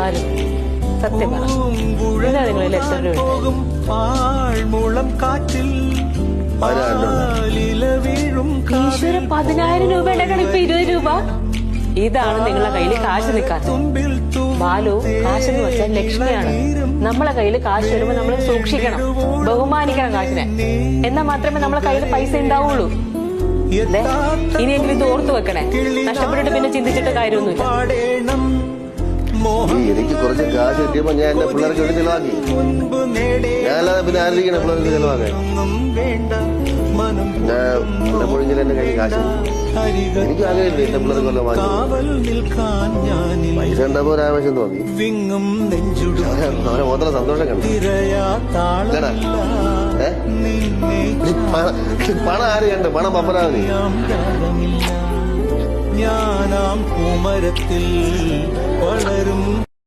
മാറി സത്യം പറ. എന്നാ നിങ്ങളിൽ എത്ര രൂപ കാറ്റിൽ ഈശ്വര പതിനായിരം രൂപ ഉണ്ടാക്കണം ഇപ്പൊ ഇരുപത് രൂപ. ഇതാണ് നിങ്ങളെ കയ്യിൽ കാശ് നിൽക്കാത്തത് ബാലു കാശെന്ന് വെച്ചാൽ ലക്ഷ്മിയാണ്. നമ്മളെ കയ്യിൽ കാശ് വരുമ്പോ നമ്മൾ സൂക്ഷിക്കണം. ബഹുമാനിക്കണം കാശിനെ. എന്നാ മാത്രമേ നമ്മളെ കയ്യിൽ പൈസ ഉണ്ടാവുള്ളൂ. ഇനി ഇനിയെങ്കിലും ഇത് ഓർത്തു വെക്കണേ. നഷ്ടപ്പെട്ടിട്ട് പിന്നെ ചിന്തിച്ചിട്ട് കാര്യമൊന്നുമില്ല. എനിക്ക് കുറച്ച് കാശ് കിട്ടിയപ്പോ ഞാൻ എന്റെ പിള്ളേർക്ക് വേണ്ടി ചെലവാക്കി. ഞാനല്ലാതെ പിന്നെ ആരിക്കണം പിള്ളേർക്ക് ചെലവാക്കാൻ. ഞാൻ എന്റെ കയ്യിൽ കാശ്. എനിക്ക് ആഗ്രഹമില്ല എന്റെ പിള്ളേർക്ക് വല്ല വാങ്ങി പൈസ ഉണ്ടാകുമ്പോ ഒരു ആവേശം തോന്നി. അവരെ മാത്രം സന്തോഷം കണ്ടു. ഏ? പണം ആര് കണ്ട്? പണം രാഗമില്ല ഞാനാം കുമരത്തിൽ വളരും.